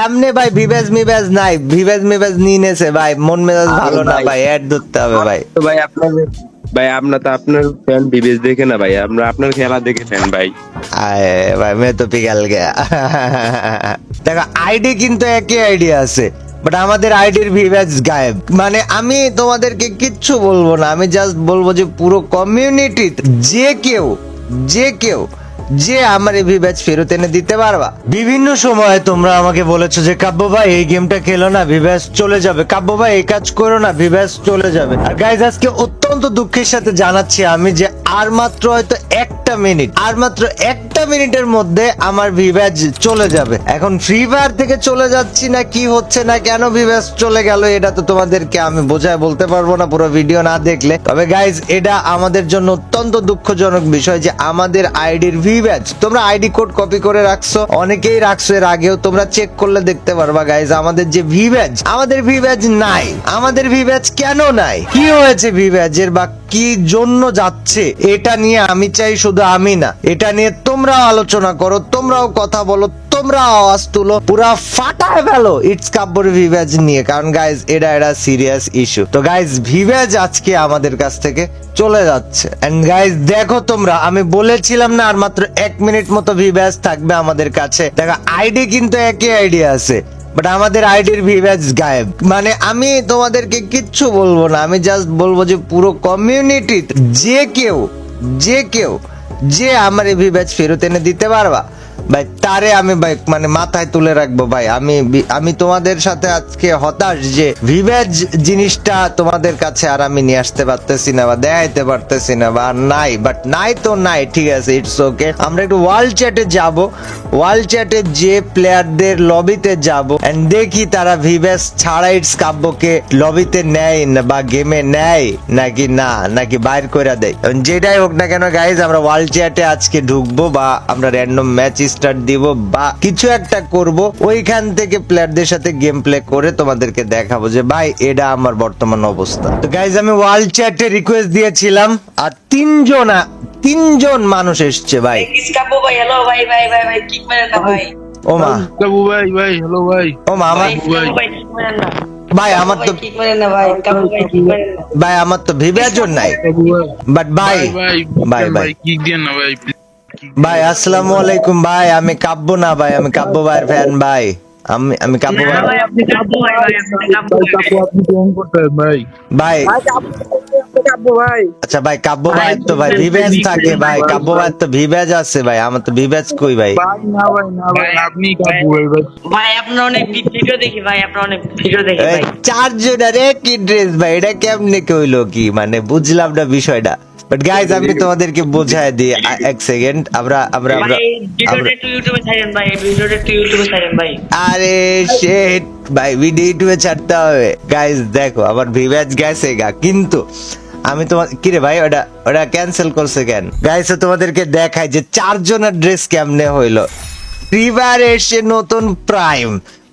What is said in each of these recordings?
এমনি ভাই ভিভেজ মিভেজ নাই ভিভেজ মিভেজ নিয়ে নেছে ভাই মন মেজাজ ভালো না ভাই। অ্যাড ধরতে হবে ভাই। ভাই আপনার ভাই আমরা তো আপনার ফ্যান বিবেশ দেখে না ভাই আমরা আপনার খেলা দেখে ফ্যান ভাই। আয় ভাই মে তো পিঘল গয়া। দেখো আইডি কিন্তু একই আইডি আছে বাট আমাদের আইডির ভিভেজ গায়েব। মানে আমি তোমাদেরকে কিচ্ছু বলব না আমি জাস্ট বলব যে পুরো কমিউনিটি যে কেউ যে কেউ যে আমার এই ব্যাচ ফেরত এনে দিতে পারবা। বিভিন্ন সময়ে তোমরা আমাকে বলেছ যে, কাব্য ভাই, এই গেমটা খেলো না ভিভেজ চলে যাবে। কাব্য ভাই, এই কাজ করো না ভিভেজ চলে যাবে। আর গাইজ আজকে অত্যন্ত দুঃখের সাথে জানাচ্ছি আমি যে, আর মাত্র হয়তো একটা মিনিট, আর মাত্র একটা মিনিটের মধ্যে আমার ভিভ্যাজ চলে যাবে। এখন ফ্রি ফায়ার থেকে চলে যাচ্ছি না, কি হচ্ছে না কেন ভিভ্যাজ চলে গেল, এটা তো তোমাদেরকে আমি বোঝায় বলতে পারব না পুরো ভিডিও না দেখলে। তবে গাইজ এটা আমাদের জন্য অত্যন্ত দুঃখজনক বিষয় যে, আমাদের আইডির ভিভ্যাজ তোমরা আইডি কোড কপি করে রাখছো। অনেকেই রাখছো, এর আগেও তোমরা চেক করলে দেখতে পারবা গাইজ আমাদের যে ভি ব্যাচ আমাদের ভি ব্যাচ নাই। আমাদের ভি ব্যাচ কেন নাই? কি হয়েছে ভি ব্যাচের বা কি জন্য যাচ্ছে? এটা নিয়ে আমি চাই শুধু আমি না। এটা নিয়ে তোমরাও আলোচনা করো, তোমরাও কথা বলো তোমরা আওয়াজ তুলো পুরা ফাটায় ফেলো। ইটস কাব্বর ভিভ্যাজ নিয়ে। কারণ গাইজ এটা এটা সিরিয়াস ইস্যু তো গাইজ ভিভ্যাজ আজকে আমাদের কাছ থেকে চলে যাচ্ছে। এন্ড গাইজ দেখো তোমরা, আমি বলেছিলাম না আর মাত্র এক মিনিট মতো ভিভ্যাজ থাকবে আমাদের কাছে। দেখো আইডি কিন্তু একই আইডি আছে। বাট আমাদের আইডির ভিভ্যাজ গায়েব। মানে আমি তোমাদেরকে কিচ্ছু বলব না। আমি জাস্ট বলব যে পুরো কমিউনিটি যে কেউ যে কেউ, যে আমার এই ভিভ্যাজ ফেরত এনে দিতে পারবা। ভাই, তারে আমি ভাই মানে মাথায় তুলে রাখব ভাই। আমি আমি তোমাদের সাথে আজকে হতাশ যে ভিভ্যাজ জিনিসটা তোমাদের কাছে আর আমি নিয়ে আসতে পারতেছি না বা দেখাইতে পারতেছি না বা নাই বাট নাই তো নাই, ঠিক আছে ইটস ওকে আমরা একটু ওয়ার্ল্ড চ্যাটে যাব ওয়ার্ল্ড চ্যাটে যে প্লেয়ারদের লবিতে যাব এন্ড দেখি তারা ভিভ্যাস ছাড়া ইটস কাব্যকে লবিতে নেয় না বা গেমে নেয় নাকি না, নাকি বাইর করে দেয়। যেটাই হোক না কেন গাইজ আমরা ওয়ার্ল্ড চ্যাটে আজকে ঢুকবো বা আমরা র্যান্ডম ম্যাচ স্টার্ট দিব বা কিছু একটা করব ওইখান থেকে প্লেয়ারদের সাথে গেম প্লে করে তোমাদেরকে দেখাবো যে ভাই এটা আমার বর্তমান অবস্থা। তো গাইজ আমি ওয়ার্ল্ড চ্যাটে রিকোয়েস্ট দিয়েছিলাম আর তিনজন তিনজন মানুষ এসছে ভাই। ভাই হ্যালো ভাই ভাই ভাই ভাই কিক মেরেন না ভাই? ও মা। কাবু ভাই ভাই হ্যালো ভাই। ও মা আমার ভাই আমার তো কিক ভাই? আমার তো ভিভ্যাজন নাই। বাট ভাই। ভাই ভাই ভাই কি দেন না ভাই ভাই আসসালামু আলাইকুম ভাই আমি কাব্য না ভাই আমি কাব্য ভাইয়ের ফ্যান ভাই। আমি আমি কাব্য ভাই। ভাই আপনি কাপো ভাই ভাই ভাই। আপনি আচ্ছা ভাই কাব্য ভাই তো ভাই ভিভ্যাজ থাকে ভাই। কাব্য ভাই তো ভিভ্যাজ আছে ভাই আমার তো ভিভ্যাজ কই ভাই? ভাই না ভাই না ভাই আপনি ভাই ভাই। ভাই অনেক ভিডিও দেখি ভাই আপনার অনেক ভিডিও দেখি ভাই। চারজনের একই ড্রেস ভাই এটা কেমনে কইলো কি? মানে বুঝলাম না বিষয়টা। বাট গাইজ আমি তোমাদেরকে বোঝায় দিই এক সেকেন্ড আমরা আমরা আমরা ভাই ভিডিওটা আমরা- একটু ইউটিউবে ছাড়েন ভাই ভিডিওটা একটু ইউটিউবে ছাড়েন ভাই। আরে শেট ভাই ভিডিও ইউটিউবে ছাড়তে হবে। গাইজ দেখো আমার ভিভ্যাজ গেছে গা কিন্তু আমি তোমার কিরে ভাই ওটা ওটা ক্যান্সেল করছে কেন? গাইজ তোমাদেরকে দেখাই যে চারজনের ড্রেস কেমনে হইল। ফ্রি ফায়ার এসে নতুন প্রাইম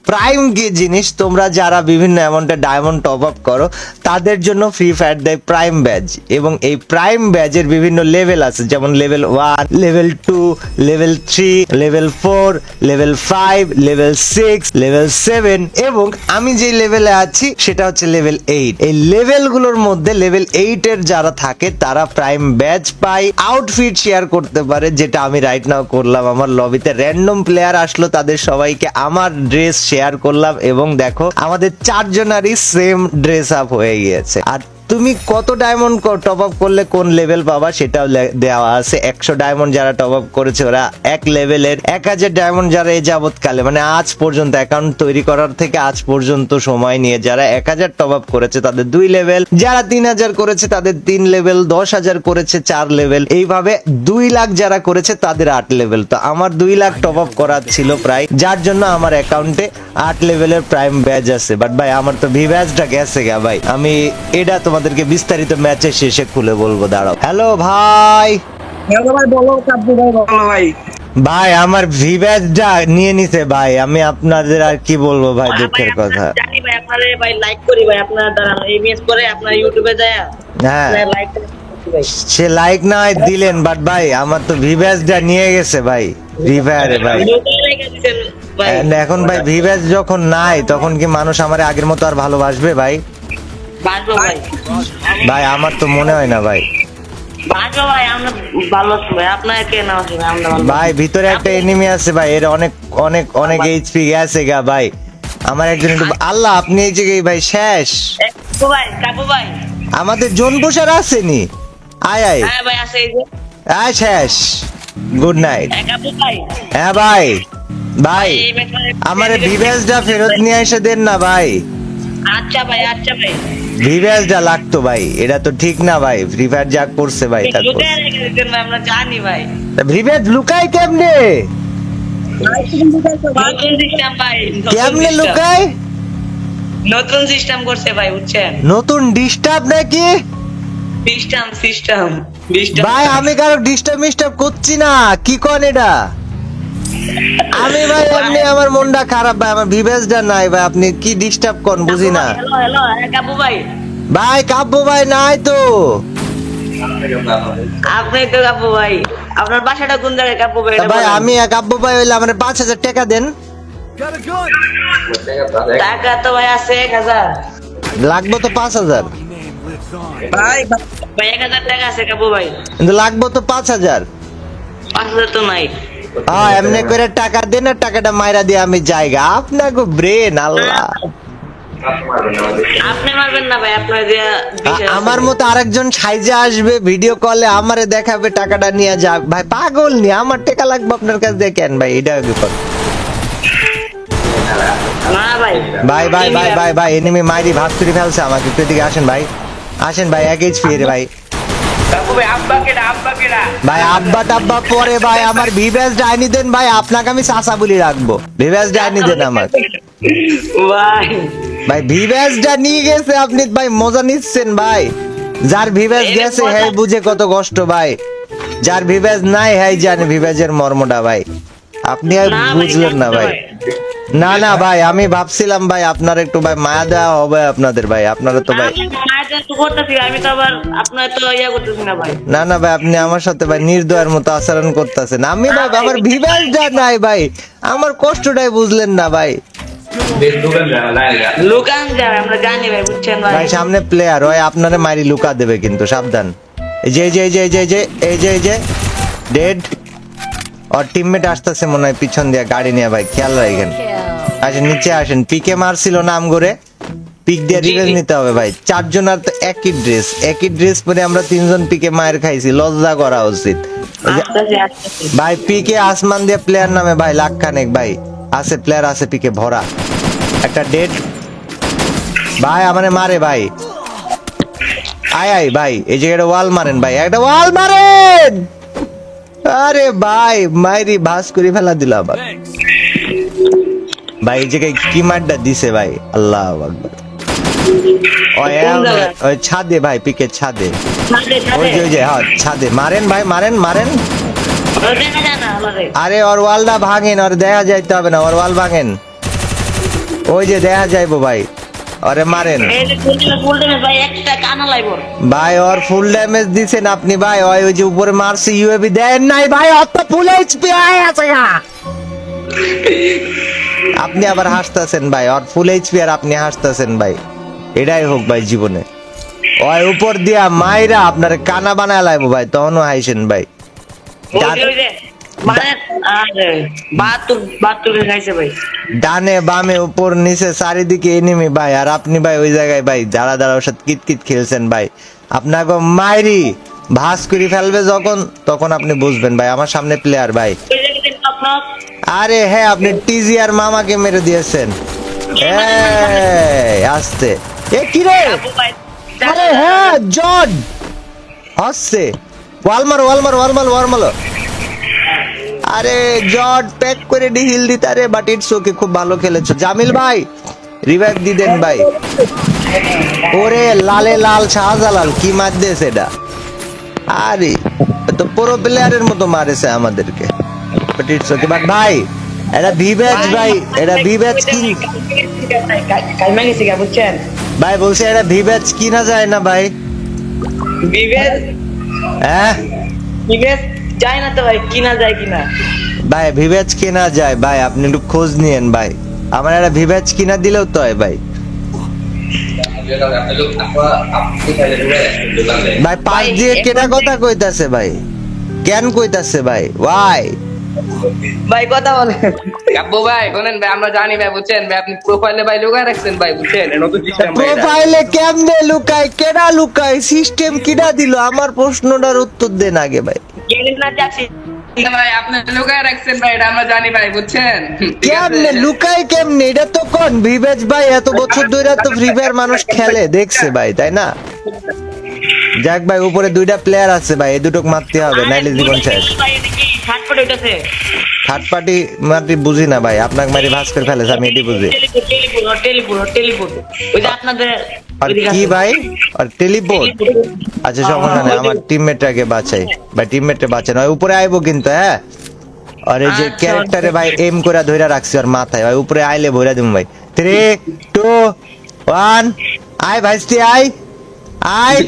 প্রাইম জিনিস তোমরা যারা বিভিন্ন অ্যামাউন্টে ডায়মন্ড টপ আপ করো, তাদের জন্য ফ্রি ফায়ার দেয় প্রাইম ব্যাজ এবং এই প্রাইম ব্যাজের বিভিন্ন লেভেল আছে, যেমন level one level two level three level four level five level six level seven এবং আমি যে লেভেলে আছি, সেটা হচ্ছে লেভেল এইট এই লেভেলগুলোর মধ্যে লেভেল এইট এর যারা থাকে, তারা প্রাইম ব্যাচ পায় আউটফিট শেয়ার করতে পারে, যেটা আমি রাইট নাও করলাম। আমার লবিতে র্যান্ডম প্লেয়ার আসলো, তাদের সবাইকে আমার ড্রেস শেয়ার করলাম এবং দেখো আমাদের চারজনারই সেম ড্রেস আপ হয়ে গিয়েছে। আর তুমি কত ডায়মন্ড টপ আপ করলে কোন লেভেল পাবা সেটাও দেওয়া আছে। একশো ডায়মন্ড যারা টপ আপ করেছে, ওরা এক লেভেলের এক হাজার ডায়মন্ড যারা এই যাবৎকালে মানে আজ পর্যন্ত অ্যাকাউন্ট তৈরি করার থেকে আজ পর্যন্ত সময় নিয়ে যারা এক হাজার টপ আপ করেছে, তাদের দুই লেভেল যারা তিন হাজার করেছে, তাদের তিন লেভেল দশ হাজার করেছে, চার লেভেল এইভাবে দুই লাখ যারা করেছে, তাদের আট লেভেল তো আমার দুই লাখ টপ আপ করা ছিল প্রায়, যার জন্য আমার অ্যাকাউন্টে আট লেভেলের প্রাইম ব্যাজ আছে। বাট ভাই, আমার তো ভি ব্যাজটা গেছে গা ভাই। আমি এটা তোমাদেরকে বিস্তারিত ম্যাচের শেষে খুলে বলব দাঁড়াও। হ্যালো ভাই। ভাই আমার ভি নিয়ে নিছে ভাই। আমি আপনাদের আর কি বলব ভাই দুঃখের কথা। জানি ভাই আপনারে ভাই লাইক করি ভাই আপনার দ্বারা এমএস করে আপনার ইউটিউবে যায়। হ্যাঁ। লাইক সে লাইক না হয় দিলেন বাট ভাই আমার তো ভি ব্যাজটা নিয়ে গেছে ভাই। ফ্রি ফায়ারে ভাই। এখন ভাই ভিভ্যাজ যখন নাই তখন কি মানুষ আমার আগের মতো আর ভালোবাসবে ভাই? ভাই। আমার তো মনে হয় না ভাই। ভাই ভিতরে একটা এনিমি আছে ভাই। এর অনেক অনেক অনেক এইচপি গেছে গা ভাই। আমার একজন একটু আল্লাহ আপনি এই জায়গায় ভাই শেষ। আমাদের জন পোষার আসেনি আয় আয়। হ্যাঁ আয় শেষ। গুড নাইট কাকু ভাই। হ্যাঁ ভাই। ভাই আমার ভিভ্যাসটা ফেরত নিয়ে এসে দেন না ভাই। আচ্ছা ভাই আচ্ছা ভাই। ভিভ্যাসটা লাগতো ভাই এটা তো ঠিক না ভাই ফ্রি ফায়ার যা করছে ভাই ভাই আমরা জানি ভাই। ভিভ্যাস লুকাই কেমনে? নতুন সিস্টেম ভাই নতুন কেমনে লুকাই নতুন সিস্টেম করছে ভাই বুঝছেন? নতুন ডিস্টার্ব নাকি? সিস্টেম সিস্টেম সিস্টেম ভাই আমি কারও ডিস্টার্ব মিস্টার্ব করছি না কি কন এটা আমি ভাই এমনি আমার মনটা খারাপ ভাই আমার ভিভ্যাসটা নাই ভাই আপনি কি ডিস্টার্ব কন বুঝি না। কাকু ভাই। ভাই কাব্য ভাই নাই তো। আপনি তো কাকু ভাই আপনার বাসাটা কোন জায়গায় কাকু ভাই? ভাই আমি এক আব্বু ভাই হইলে আমার পাঁচ হাজার টাকা দেন। টাকা তো ভাই আছে এক হাজার। লাগবে তো পাঁচ হাজার। ভাই ভাই এক হাজার টাকা আছে কাকু ভাই। কিন্তু লাগবে তো পাঁচ হাজার। পাঁচ হাজার তো নাই। হ্যাঁ এমনি করে টাকা দেন আর টাকাটা মাইরা দিয়ে আমি জায়গা। আপনাকে ব্রেন আল্লাহ। আমার মতো আরেকজন সাইজে আসবে ভিডিও কলে আমারে দেখাবে টাকাটা নিয়ে যা ভাই পাগল নি আমার টাকা লাগবে আপনার কাছে দেখেন ভাই? এটা বিপদ ভাই। ভাই ভাই ভাই ভাই এনিমি মাইরি করে ফেলছে আমাকে। একটু এদিকে আসেন ভাই। আসেন ভাই এক এইচপি রে ভাই। ভাই আব্বা টাব্বা পরে ভাই আমার ভিভ্যাস ডাইনি দেন ভাই আপনাকে আমি চাচা বলি রাখব। ভিভ্যাস ডাইনি দেন আমার। ভাই। ভাই ভিভ্যাসটা নিয়ে গেছে আপনি ভাই মজা নিচ্ছেন ভাই। যার ভিভ্যাস গেছে হ্যাঁ বুঝে কত কষ্ট ভাই। যার ভিভ্যাস নাই হ্যাঁ জানে ভিভ্যাসের মর্মটা ভাই। আপনি আর বুঝলেন না ভাই। না না ভাই আমি ভাবছিলাম ভাই আপনার একটু ভাই মায়া দেওয়া হবে আপনাদের ভাই আপনারা তো ভাই আমি তো করতেছি আমি তো আবার আপনার তো ইয়া করতেছি না ভাই। না না ভাই আপনি আমার সাথে ভাই নির্দয়ের মতো আচরণ করতেছেন। আমি ভাই আমার ভিভ্যাসটা নাই ভাই। আমার কষ্টটাই বুঝলেন না ভাই। লুকান যাবে আমরা জানি ভাই বুঝছেন ভাই। ভাই সামনে প্লেয়ার হয় আপনারে মারি লুকা দেবে কিন্তু সাবধান। এই যে এই যে এই যে এই যে এই যে এই যে এই যে ডেড আর টিমমেট আসতেছে মনে হয় পিছন দিয়ে গাড়ি নিয়ে ভাই খেয়াল রাখেন। আসেন নিচে আসেন। পিকে মারছিল নাম করে। পিক দিয়ে রিভেঞ্জ নিতে হবে ভাই। চারজন আর তো একই ড্রেস একই ড্রেস পরে আমরা তিনজন পিকে মায়ের খাইছি। লজ্জা করা উচিত। যে- আসতেছি আসতেছি ভাই পিকে আসমান দিয়ে প্লেয়ার নামে ভাই লাখ খানেক ভাই। আছে প্লেয়ার আছে পিকে ভরা। একটা ডেড ভাই আমারে মারে ভাই। আয় আয় ভাই। এই জায়গাটা ওয়াল মারেন ভাই। একটা ওয়াল মারেন! আরে ভাই মাইরি ভাস করে ফেলা দিল আবার। ভাই এই জায়গায় কি মারটা দিছে ভাই? আল্লাহ আকবার। ওই ছাদে ভাই পিকে ছাদে। ওই যে ওই যে হ্যাঁ ছাদে। মারেন ভাই মারেন মারেন। আরে ওর ওয়ালটা ভাঙেন ওর দেখা যাইতে হবে না ওর ওয়াল ভাঙেন। ওই যে দেখা যাইবো ভাই। ওরে মারেন। ভাই ওর ফুল ড্যামেজ দিছেন আপনি ভাই। ওই ওই যে উপরে মারছে ইউএবি দেন নাই ভাই অত ফুল এইচপি আছে। আপনি আবার হাসতেছেন ভাই ওর ফুল এইচপি আর আপনি হাসতেছেন ভাই। এটাই হোক ভাই জীবনে। ওই উপর দিয়া মাইরা আপনার কানা বানায় লাইবো ভাই তখনও হাইছেন ভাই। মানে আরে, ভাই। ডানে বামে উপর নিচে চারিদিকে এনিমি ভাই আর আপনি ভাই ওই জায়গায় ভাই যারা যারা ওর সাথে কিতকিত খেলছেন ভাই। আপনাকে মাইরি ভাস করে ফেলবে যখন তখন আপনি বুঝবেন ভাই আমার সামনে প্লেয়ার ভাই। আরে হ্যাঁ আপনি টিজি আর মামাকে মেরে দিয়েছেন। আস্তে। এ, কি রে? আরে হ্যাঁ জন। হচ্ছে ওয়ালমার ওয়ালমার ওয়ালমার ওয়ালমার আরে জট প্যাক করে ডি হিল দিতে। আরে বাট ইটস ওকে খুব ভালো খেলেছো। জামিল ভাই রিভাইভ দি দেন ভাই। ওরে, লালে লাল শাহজালাল, কি মার দিয়েছে এটা? আরে তো পুরো প্লেয়ারের মতো মারেছে আমাদেরকে। ইটস ওকে বাট ভাই এটা ভাই এটা কি কাইমা গেছি গা, বুঝছেন ভাই বলছে এটা কিনা যায় না ভাই হ্যাঁ যায় না তো ভাই কিনা যায় কিনা ভাই কেনা যায় ভাই আপনি একটু খোঁজ নিয়েন ভাই আমার একটা ভিভেজ কিনা দিলেও তো হয় ভাই ভাই পাঁচ দিয়ে কেটা কথা কইতাছে ভাই কেন কইতাছে ভাই ওয়াই ভাই কথা বলে আব্বু ভাই শোনেন ভাই আমরা জানি ভাই বুঝছেন ভাই আপনি প্রোফাইলে ভাই লুকায় রাখছেন ভাই বুঝছেন? নতুন সিস্টেম প্রোফাইলে কেমনে লুকায় কেডা লুকায় সিস্টেম কিডা দিল? আমার প্রশ্নটার উত্তর দেন আগে ভাই। না চাচ্ছি ভাই আপনি লুকায় রাখছেন ভাই এটা আমরা জানি ভাই বুঝছেন? কেমনে লুকায় কেমনে? এটা তো কোন? ভিভেজ ভাই এত বছর ধরে তো ফ্রি ফায়ার মানুষ খেলে দেখছে ভাই তাই না? যাক ভাই উপরে দুইটা প্লেয়ার আছে ভাই এই দুটোক মারতে হবে নাইলে জীবন শেষ। ভাই উঠেছে থার্ড পার্টি মারতে বুঝি না ভাই। আপনাকে মারি ভাস করে ফেলেছে আমি এটি বুঝি। ওই যে আপনাদের আর কি ভাই? আর টেলিপোর্ট আচ্ছা সমস্যা নেই আমার টিমমেটটাকে বাঁচাই। ভাই টিমমেটকে বাঁচান ওই উপরে আইবো কিন্তু হ্যাঁ? আর এই যে আচ্ছা, ক্যারেক্টারে ভাই এম করে ধইরা রাখছি আর মাথায়। ভাই উপরে আইলে ভইরা দিম ভাই। থ্রি টু ওয়ান আয় ভাইস্তি আয়। আয়।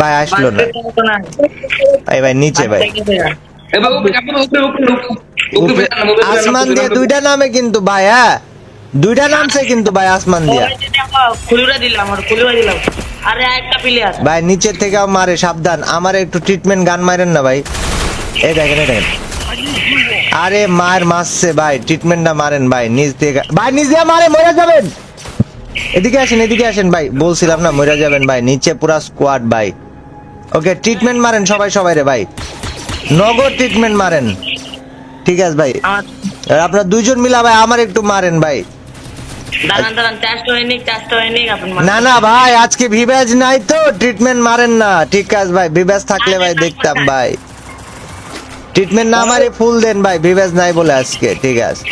ভাই আসলো না। এই ভাই নিচে ভাই। আসমান দিয়ে দুইটা নামে কিন্তু ভাই হ্যাঁ? দুইটা নামছে কিন্তু ভাই আসমান দিয়া। খুলুরা দিলাম আর খুলুরা দিলাম। আরে একটা প্লেয়ার ভাই নিচের থেকেও মারে সাবধান। আমার একটু ট্রিটমেন্ট গান মারেন না ভাই। এই দেখেন এই দেখেন। আরে মার মারছে ভাই ট্রিটমেন্টটা মারেন ভাই নিচ থেকে ভাই নিচ দিয়ে মারে মরে যাবেন। এদিকে আসেন এদিকে আসেন ভাই বলছিলাম না মরে যাবেন ভাই নিচে পুরা স্কোয়াড ভাই। ওকে ট্রিটমেন্ট মারেন সবাই সবাই রে ভাই। নগদ ট্রিটমেন্ট মারেন। ঠিক আছে ভাই। আপনার দুইজন মিলা ভাই আমার একটু মারেন ভাই। না না ভাই আজকে ভিভ্যাজ নাই তো ট্রিটমেন্ট মারেন না। ঠিক আছে ভাই ভিভ্যাজ থাকলে ভাই দেখতাম ভাই। ট্রিটমেন্ট না মারে ফুল দেন ভাই ভিভ্যাজ নাই বলে আজকে ঠিক আছে।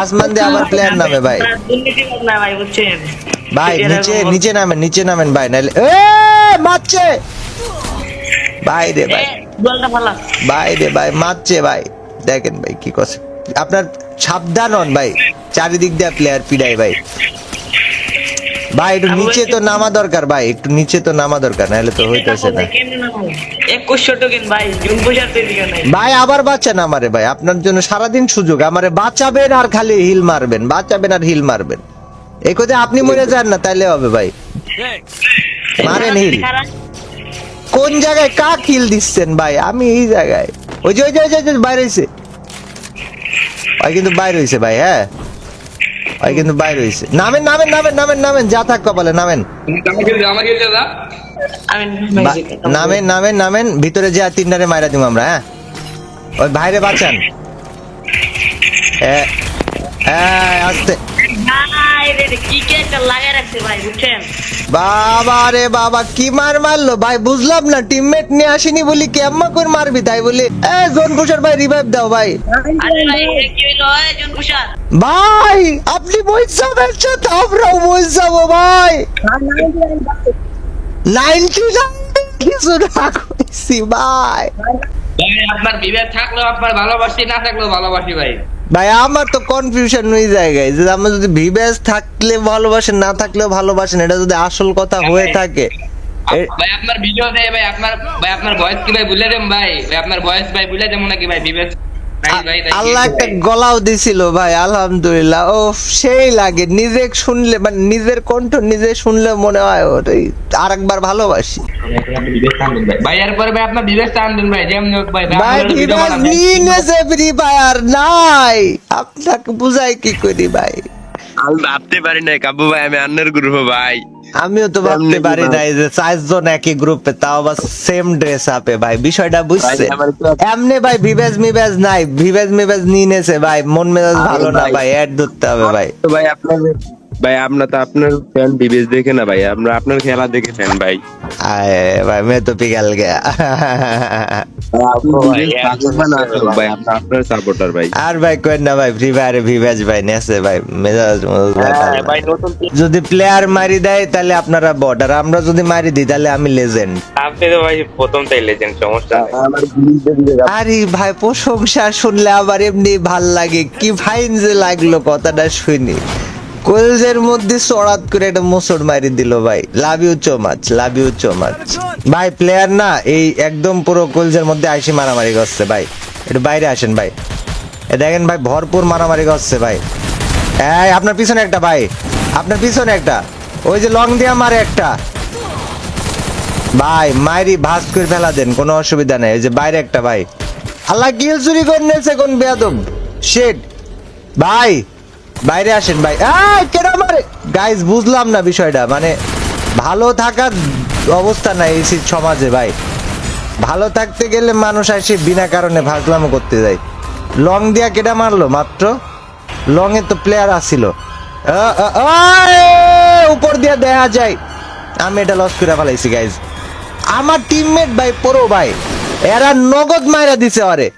আসমান দিয়ে আবার প্লেয়ার নামে ভাই। ভাই নিচে নিচে নামেন নিচে নামেন ভাই নাইলে এ মারছে ভাই রে ভাই। বলটা ভাই রে ভাই মারছে ভাই। দেখেন ভাই কি করছে। আপনার সাবধান হন ভাই চারিদিক দিয়ে প্লেয়ার পিড়াই ভাই। ভাই একটু নিচে তো নামা দরকার ভাই একটু নিচে তো নামা দরকার নাহলে তো হইতেছে না। ভাই আবার বাঁচান আমারে ভাই আপনার জন্য সারাদিন সুযোগ। আমারে বাঁচাবেন আর খালি হিল মারবেন বাঁচাবেন আর হিল মারবেন। এই কথা আপনি মরে যান না তাইলে হবে ভাই। মারেন হিল। কোন জায়গায় কাক হিল দিচ্ছেন ভাই? আমি এই জায়গায়। ওই যে ওই যে ওই যে, বাইরে হইছে। ওই কিন্তু বাইরে হইছে ভাই হ্যাঁ। ওই কিন্তু বাইরে হইছে। নামেন নামেন নামেন নামেন নামেন যা থাক কপালে নামেন। নামেন নামেন নামেন ভিতরে যে তিনটারে মাইরা দিব আমরা হ্যাঁ। ওই বাইরে বাঁচান। এই, আস্তে। বাবা রে বাবা কি মার মারলো? ভাই বুঝলাম না টিমমেট নিয়ে আসিনি বলি কেম্মা করে মারবি তাই বলি? এ জোন ভাই রিভাইভ দাও ভাই। ভাই আপনি বইসাবেন সাথে আমরাও বইসাবো ভাই। নাইনটি কিছু না কইছি ভাই। ভাই, আপনার বিবেক থাকলেও আপনার ভালোবাসি না থাকলেও ভালোবাসি ভাই। ভাই আমার তো কনফিউশন ওই জায়গায় যে আমার যদি ভিবেস থাকলে ভালোবাসেন না থাকলেও ভালোবাসেন এটা যদি আসল কথা হয়ে থাকে ভাই আপনার ভিডিও দেয় ভাই আপনার ভাই আপনার ভয়েস কি ভাই? ভুলে দেন ভাই ভাই আপনার ভয়েস ভাই ভুলে দেন নাকি ভাই ভিবেস আল্লাহ একটা গলাও দিছিল ভাই আলহামদুলিল্লাহ। ও সেই লাগে নিজে শুনলে মানে নিজের কণ্ঠ নিজে শুনলে মনে হয় ওটাই আরেকবার ভালোবাসি। ভাই এরপরে ভাই আপনার বিবেক ভাই যেমন ভাই ভাই। নিয়ে ফ্রি ফায়ার নাই। আপনাকে বুঝাই কি করি ভাই? আমি ভাবতে পারি নাই কাবু ভাই আমি আন্নার গ্রুপ ভাই। আমিও তো ভাবতে পারি নাই যে চারজন একই গ্রুপে তাও আবার সেম ড্রেস আপে ভাই। বিষয়টা বুঝছে? এমনি ভাই ভিভেজ মিভেজ নাই। ভিভেজ মিভেজ নিয়ে নেছে ভাই। মন মেজাজ ভালো না ভাই। অ্যাড ধরতে হবে ভাই। ভাই আপনার ভাই আমরা তো আপনার ফ্যান দেখে না ভাই। আমরা আপনার খেলা দেখে ফ্যান ভাই। আয় ভাই মে তো পিগাল ভাই আর ভাই না ভাই ফ্রি ফায়ারে ভাই নেছে ভাই। মেজাজ যদি প্লেয়ার মারি দেয় তাহলে আপনারা বট আর আমরা যদি মারি দিই তাহলে আমি লেজেন্ড আপনি তো ভাই প্রথম তাই লেজেন্ড সমস্যা আরে ভাই প্রশংসা শুনলে আবার এমনি ভালো লাগে। কি ফাইন যে লাগল কথাটা শুনি। কলজের মধ্যে সরাত করে একটা মোসর মারি দিল ভাই। Love you so much love you so much ভাই প্লেয়ার না এই একদম পুরো কলজের মধ্যে আইসি মারামারি করছে ভাই। একটু বাইরে আসেন ভাই। এ দেখেন ভাই ভরপুর মারামারি করছে ভাই। এই আপনার পিছনে একটা ভাই। আপনার পিছনে একটা। ওই যে লং দিয়া মারে একটা। ভাই, মাইরি ভাস করে ফেলা দেন, কোনো অসুবিধা নেই। ওই যে বাইরে একটা ভাই। আল্লাহ গিল চুরি করে নিয়েছে কোন বেয়াদব? শেট ভাই, বাইরে আসেন ভাই। কেডা মারে? গাইস বুঝলাম না বিষয়টা মানে ভালো থাকার অবস্থা নাই এই সমাজে ভাই। ভালো থাকতে গেলে মানুষ আসে বিনা কারণে ভাজলামো করতে যায়। লং দিয়া কেডা মারলো মাত্র? লং এ তো প্লেয়ার আসছিল! উপর দিয়ে দেখা যায়। আমি এটা লস করে ফেলাইছি গাইজ আমার টিমমেট ভাই পড়ো ভাই, এরা নগদ মাইরা দিছে আরে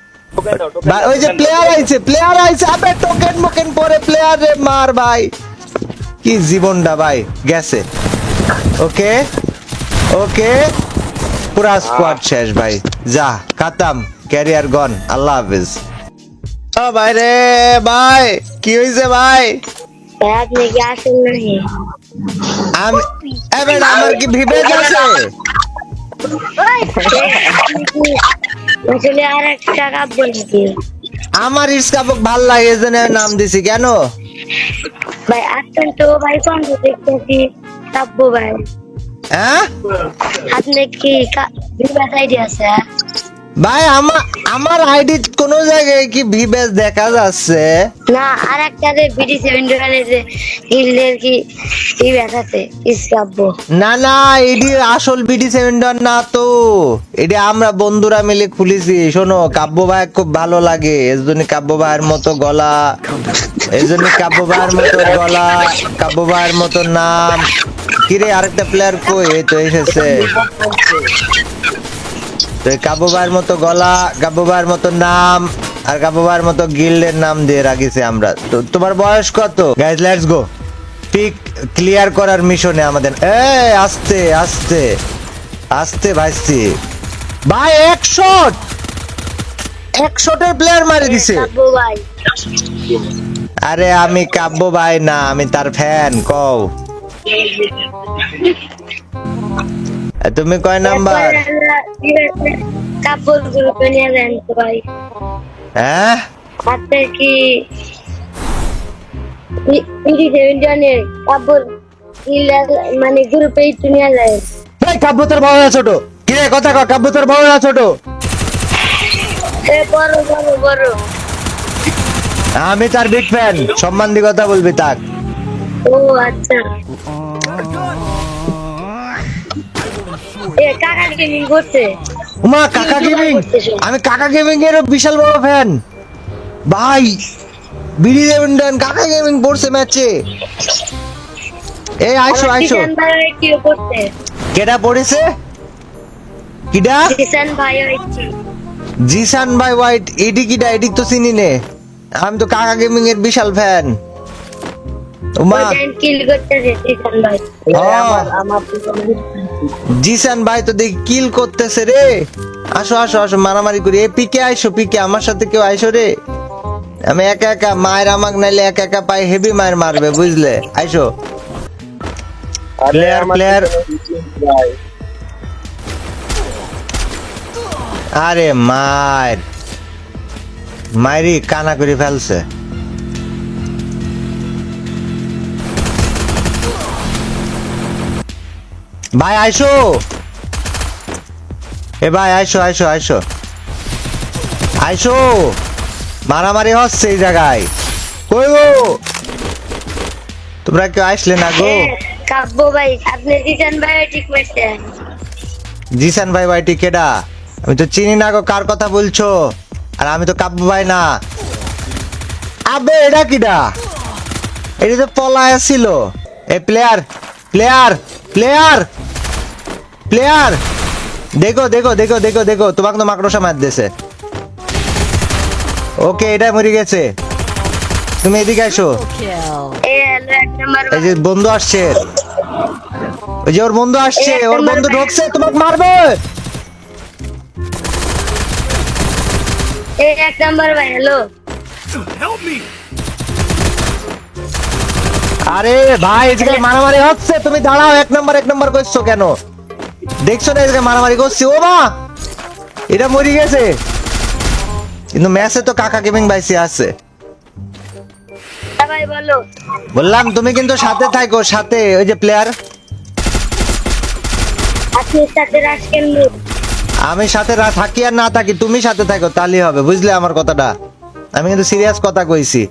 ওই যে প্লেয়ার আইছে প্লেয়ার আইছে। আবে টোকেন মোকেন পরে প্লেয়ার রে মার ভাই। কি জীবনটা ভাই, গেছে। ওকে? ওকে? পুরা স্কোয়াড শেষ ভাই। যা, খাতাম। ক্যারিয়ার গন আল্লাহ হাফেজ। ও ভাই রে, ভাই, কি হইছে ভাই, আপনি কি আসেন নাকি? আমি এবার আমার কি ভিবেজ আছে আমার ভালো লাগে এজন্য আমি নাম দিছি কেন? ভাই আসছেন তো ভাই কোন দেখতেছি কাব্য ভাই। হ্যাঁ? আপনি কি বিবাস আইডি আছে? ভাই আমার আমার আইডি কোন জায়গায় কি ভিবেজ দেখা যাচ্ছে? না আর একটা যে বিডি সেভেন যে হিলের কি বিবাস আছে ইসকাব্য না না এডি আসল বিডি সেভেন না তো। এডি আমরা বন্ধুরা মিলে খুলেছি। শোনো কাব্য ভাই খুব ভালো লাগে। এর জন্য কাব্য ভাইয়ের মতো গলা এই জন্য কাব্য ভাইয়ের মতো গলা কাব্য ভাইয়ের মতো নাম। কিরে আরেকটা প্লেয়ার কই? এই তো এসেছে। তো ভাইয়ের মতো গলা ভাইয়ের মতো নাম আর ভাইয়ের মতো গিল্ডের নাম দিয়ে রাখিছি আমরা। তো তোমার বয়স কত? Guys let's go pick clear করার মিশনে আমাদের। এ আস্তে আস্তে আস্তে ভাইসি ভাই এক শট এক শটের প্লেয়ার মারি দিছে। আরে আমি কাব্য ভাই না আমি তার ফ্যান কও। তুমি কয় নাম্বার? কাব্য গ্রুপে নিয়ে তো ভাই হ্যাঁ কি কাব্য মানে গ্রুপে একটু যায় কথা আমি তার বিগ ফ্যান সম্মান দিয়ে কথা বলবি তাক ও আচ্ছা। কাকা গেমিং করছে। উমা কাকা গেমিং আমি কাকা গেমিং এর বিশাল বড় ফ্যান ভাই বিডি রেভেন্ডান কাকা গেমিং পড়ছে ম্যাচে এই আইসো আইসো। করছে। কেডা পড়েছে? কিডা? কিষান ভাই জিসান ভাই হোয়াইট এডি কিডা? এডি তো চিনি নে। আমি তো কাকা গেমিং এর বিশাল ফ্যান উমা কিল করতেছে কিষান ভাই। জিসান ভাই তো দেখি কিল করতেছে রে। আসো আসো আসো, মারামারি করি। এ, পিকে আইসো, পিকে, আমার সাথে কেউ আইসো রে। আমি একা একা মায়ের আমাক নাইলে একা একা পাই হেভি মায়ের মারবে, বুঝলে? আইসো। প্লেয়ার প্লেয়ার আরে মায়ের মায়েরই কানা করে ফেলছে। ভাই আইসো। এ ভাই আইসো আইসো আইসো। আইসো। মারামারি হচ্ছে এই জায়গায়। কই গো? তোমরা কেউ আসলে না গো? কাব্য ভাই আপনি কিষান ভাই ঠিক করছে জিসান ভাই ভাই টিকেডা আমি তো চিনি না গো কার কথা বলছো? আর আমি তো কাব্য ভাই না। আবে এটা কিডা? এটা তো পলায় ছিল। এ প্লেয়ার প্লেয়ার প্লেয়ার প্লেয়ার দেখো দেখো দেখো দেখো দেখো তোমাকে তো মাকড়সা মার দিয়েছে ওকে এটা মরে গেছে। তুমি এদিকে আসো এ হলো এক নম্বর এই যে বন্ধু আসছে। ওই যে ওর বন্ধু আসছে ওর বন্ধু ঢুকছে তোমাকে মারবে। এ এক নম্বর ভাই হ্যালো আরে ভাই জায়গায় মারামারি হচ্ছে। তুমি দাঁড়াও এক নম্বর এক নম্বর করছ কেন? দেখছ না জায়গায় মারামারি করছি? ও মা! এটা মরে গেছে। কিন্তু ম্যাচে তো কাকা গেমিং বাইসি আছে। ভাই বলো। বললাম তুমি কিন্তু সাথে থাকো সাথে ওই যে প্লেয়ার আমি সাথে থাকি আর না থাকি তুমি সাথে থাকো তাহলেই হবে বুঝলে আমার কথাটা? আমি কিন্তু সিরিয়াস কথা কইছি।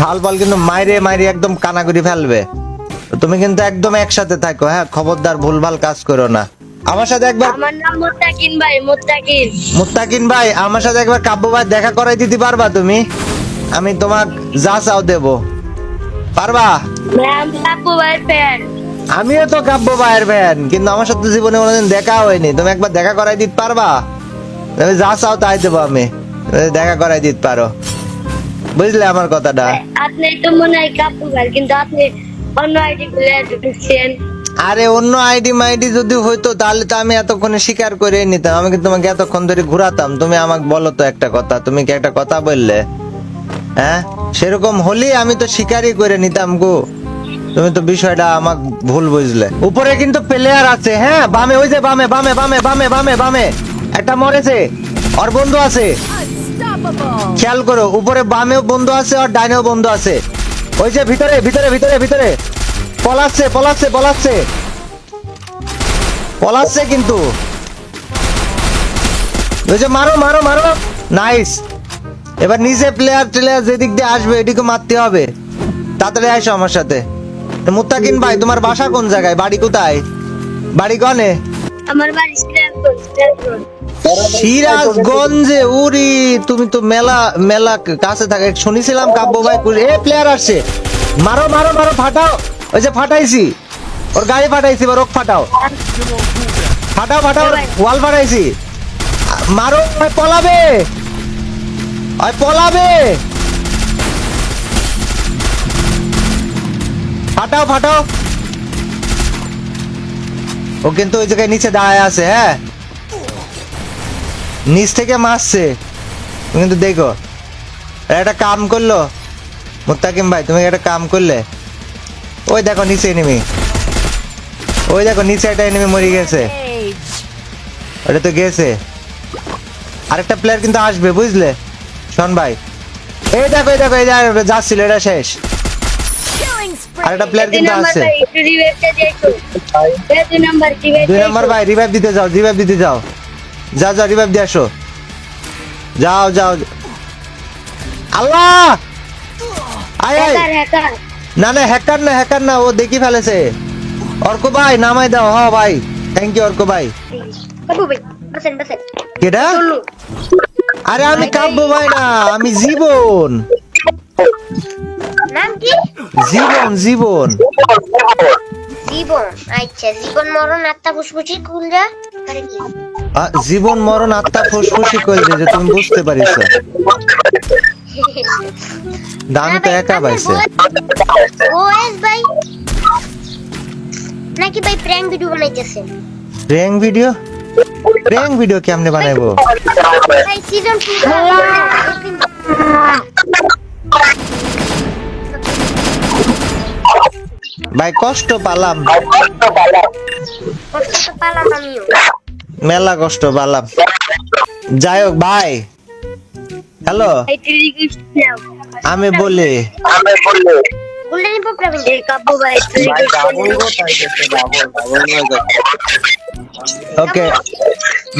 ফাল কিন্তু মাইরে মাইরে একদম কানাগুড়ি ফেলবে। তুমি কিন্তু একদম একসাথে থাকো হ্যাঁ? খবরদার ভুলভাল কাজ করো না। আমার সাথে একবার আমার নাম মোত্তাকিন ভাই মোত্তাকিন। মুত্তাকিন ভাই আমার সাথে একবার কাব্য ভাই দেখা করাই দিতে পারবা তুমি? আমি তোমাক যা চাও দেব। পারবা? কাব্বু ভাইয়ের ফ্যান আমিও তো কাব্য ভাইয়ের ফ্যান কিন্তু আমার সাথে জীবনে কোনোদিন দেখা হয়নি। তুমি একবার দেখা করাই দিতে পারবা? তুমি যা চাও তাই দেবো আমি। দেখা করাই দিতে পারো। বুঝলে আমার কথাটা? আপনি তো মনে হয় কাব্বু ভাই কিন্তু আপনি অন্য আইডি প্লেয়ার ঢুকছেন আরে অন্য আইডি মাইডি যদি হইতো তাহলে তো আমি এতক্ষণে স্বীকার করে নিতাম। আমি কি তোমাকে এতক্ষণ ধরে ঘুরাতাম? তুমি আমাকে বলো তো একটা কথা। তুমি কি একটা কথা বললে? হ্যাঁ? সেরকম হলে আমি তো স্বীকারই করে নিতাম গো। তুমি তো বিষয়টা আমাকে ভুল বুঝলে। উপরে কিন্তু প্লেয়ার আছে হ্যাঁ? বামে ওই যে বামে বামে বামে বামে বামে বামে। একটা মরেছে। ওর বন্ধু আছে। খেয়াল করো উপরে বামেও বন্ধু আছে আর ডাইনেও বন্ধু আছে। ওই যে ভিতরে ভিতরে ভিতরে ভিতরে। পলাচ্ছে পলাচ্ছে পলাচ্ছে। পলাচ্ছে কিন্তু। ওই যে মারো মারো মারো নাইস এবার নিজে প্লেয়ার টেলেয়ার যেদিক দিয়ে আসবে এদিকে মারতে হবে। তাড়াতাড়ি আসো আমার সাথে। মুত্তাকিন ভাই তোমার বাসা কোন জায়গায়? বাড়ি কোথায়? বাড়ি কনে? আমার বাড়ি সিরাজগঞ্জ, উরি, তুমি তো মেলা মেলা কাছে থাকে। শুনেছিলাম কাব্য ভাই এ প্লেয়ার আসছে। মারো মারো মারো, ফাটাও। ওই যে ফাটাইছি। ওর গাড়ি ফাটাইছি, বা রোগ ফাটাও। ফাটাও ফাটাও ওয়াল ফাটাইছি। মারো, ওই পলাবে। ওই পলাবে। ফাটাও ফাটাও। ও কিন্তু ওই জায়গায় নিচে দাঁড়ায় আছে হ্যাঁ? নিচ থেকে মারছে। তুমি কিন্তু দেখো আর একটা কাম করল। মুত্তাকিম ভাই তুমি একটা কাম করলে। ওই দেখো নিচে এনিমি ওই দেখো নিচে একটা এনিমি মরে গেছে। ওটা তো গেছে। আরেকটা প্লেয়ার কিন্তু আসবে বুঝলে? শোন ভাই। এই দেখো এই দেখো এই যে আর- যাচ্ছিল এটা শেষ। আরেকটা প্লেয়ার কিন্তু নাম্বার দুই নম্বর ভাই রিভাইভ দিতে যাও রিভাইভ দিতে যাও। যাও যাও রিভাইভ দিয়ে আসো। যাও যাও। আল্লাহ! আয় না না হ্যাকার না হ্যাকার না ও দেখি ফেলেছে। অর্ক ভাই নামাই দাও হ ভাই। থ্যাংক ইউ অর্ক ভাই। চলু আরে আমি কাব্য ভাই না আমি জীবন। জীবন জীবন। জীবন আচ্ছা জীবন মরণ আত্মা ফুসফুসি কুলরা আরে কি জীবন মরণ আত্মা ফুসফুসি করে যে তুমি বুঝতে পারিস দামি তো একা পাইছে। ওএস ভাই। নাকি ভাই প্র্যাঙ্ক ভিডিও বানাইতেছেন প্র্যাঙ্ক ভিডিও প্র্যাঙ্ক ভিডিও কেমনে বানাইবো? ভাই সিজন 2 ভাই কষ্ট পালাম। কষ্ট তো পালাম আমিও। মেলা কষ্ট পালাম। যাই হোক ভাই। হ্যালো? আমি বলি। ওকে।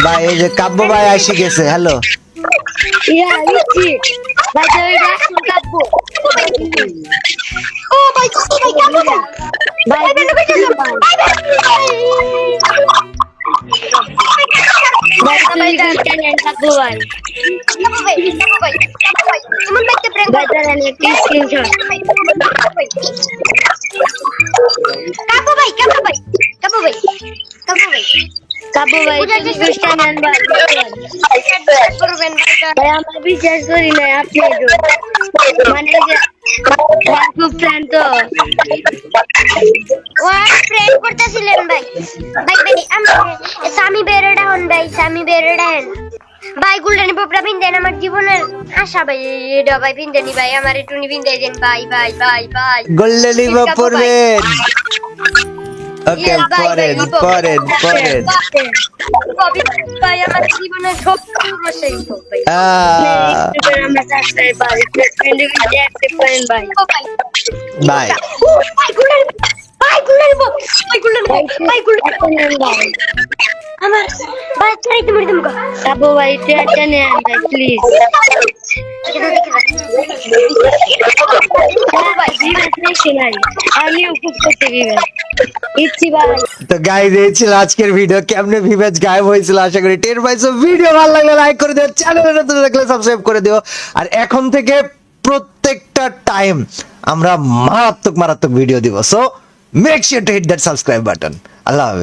ভাই এই যে কাব্য ভাই আসি গেছে হ্যালো? ইয়া ভাই ভাই ভাই। জানেন ভাই কামো ভাই। কামো ভাই কামো ভাই। তুমি দেখতে প্র্যাঙ্ক ভাই। আমরা বিশ্বাস করি না আপনি মানে খুব ফ্যান তো ভাই ভাই স্বামী বেরোডা হন ভাই স্বামী বেরোডা হন ভাই গোল্ডেন পোপড়া পিন্দেন আমার জীবনের আশা ভাই এটা ভাই পিন্দেনি ভাই। আমার একটু পিন্দাই দেন ভাই। ভাই ভাই ভাই গোল্ডেন লিভ পড়বেন ওকে পরেন bye, bye. পরেন পরেন ভাই আমার জীবনের সব সেই ভাই। আমরা করেন ভাই। ভাই ভাই আমার প্লিজ আমি উপভোগ করতে তো গাইজ এই ছিল আজকের ভিডিও কেমনে ভিভেজ গায়েব হয়েছিল আশা করি টের পাইছো ভিডিও ভালো লাগলে লাইক করে দিও চ্যানেলে নতুন দেখলে সাবস্ক্রাইব করে দিও। আর এখন থেকে প্রত্যেকটা টাইম আমরা মারাত্মক মারাত্মক ভিডিও দিব। So make sure to hit that subscribe button. Allah